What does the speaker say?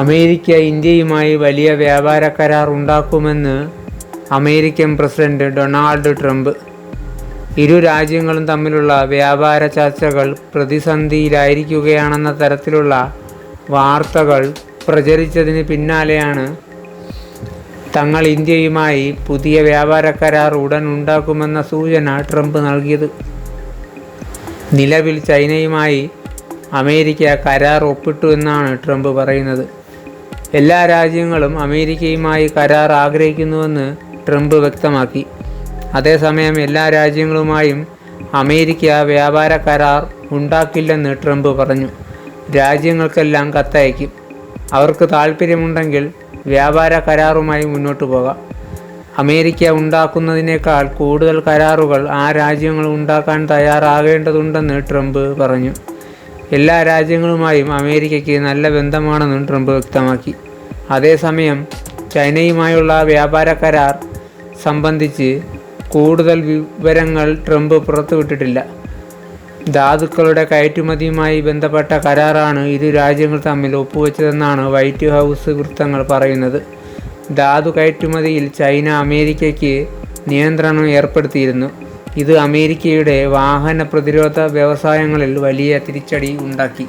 America ഇന്ത്യയുമായി വലിയ വ്യാപാര കരാർ ഉണ്ടാക്കുമെന്ന് അമേരിക്കൻ പ്രസിഡന്റ് ഡൊണാൾഡ് ട്രംപ്. ഇരു രാജ്യങ്ങളും തമ്മിലുള്ള വ്യാപാര ചർച്ചകൾ പ്രതിസന്ധിയിലായിരിക്കുകയാണെന്ന തരത്തിലുള്ള വാർത്തകൾ പ്രചരിച്ചതിന് പിന്നാലെയാണ് തങ്ങൾ ഇന്ത്യയുമായി പുതിയ വ്യാപാര കരാർ ഉടൻ ഉണ്ടാക്കുമെന്ന സൂചന ട്രംപ് നൽകിയത്. നിലവിൽ ചൈനയുമായി അമേരിക്ക കരാർ ഒപ്പിട്ടു എന്നാണ് ട്രംപ് പറയുന്നത്. എല്ലാ രാജ്യങ്ങളും അമേരിക്കയുമായി കരാർ ആഗ്രഹിക്കുന്നുവെന്ന് ട്രംപ് വ്യക്തമാക്കി. അതേസമയം എല്ലാ രാജ്യങ്ങളുമായും അമേരിക്ക വ്യാപാര കരാർ ഉണ്ടാക്കില്ലെന്ന് ട്രംപ് പറഞ്ഞു. രാജ്യങ്ങൾക്കെല്ലാം കത്തയക്കും. അവർക്ക് താല്പര്യമുണ്ടെങ്കിൽ വ്യാപാര കരാറുമായി മുന്നോട്ട് പോകാം. അമേരിക്ക ഉണ്ടാക്കുന്നതിനേക്കാൾ കൂടുതൽ കരാറുകൾ ആ രാജ്യങ്ങൾ ഉണ്ടാക്കാൻ തയ്യാറാകേണ്ടതുണ്ടെന്ന് ട്രംപ് പറഞ്ഞു. എല്ലാ രാജ്യങ്ങളുമായും അമേരിക്കയ്ക്ക് നല്ല ബന്ധമാണെന്നും ട്രംപ് വ്യക്തമാക്കി. അതേസമയം ചൈനയുമായുള്ള വ്യാപാര കരാർ സംബന്ധിച്ച് കൂടുതൽ വിവരങ്ങൾ ട്രംപ് പുറത്തുവിട്ടിട്ടില്ല. ധാതുക്കളുടെ കയറ്റുമതിയുമായി ബന്ധപ്പെട്ട കരാറാണ് ഇരു രാജ്യങ്ങൾ തമ്മിൽ ഒപ്പുവെച്ചതെന്നാണ് വൈറ്റ് ഹൗസ് വൃത്തങ്ങൾ പറയുന്നത്. ധാതു കയറ്റുമതിയിൽ ചൈന അമേരിക്കയ്ക്ക് നിയന്ത്രണം ഏർപ്പെടുത്തിയിരുന്നു. ഇത് അമേരിക്കയുടെ വാഹന പ്രതിരോധ വ്യവസായങ്ങളിൽ വലിയ തിരിച്ചടി ഉണ്ടാക്കി.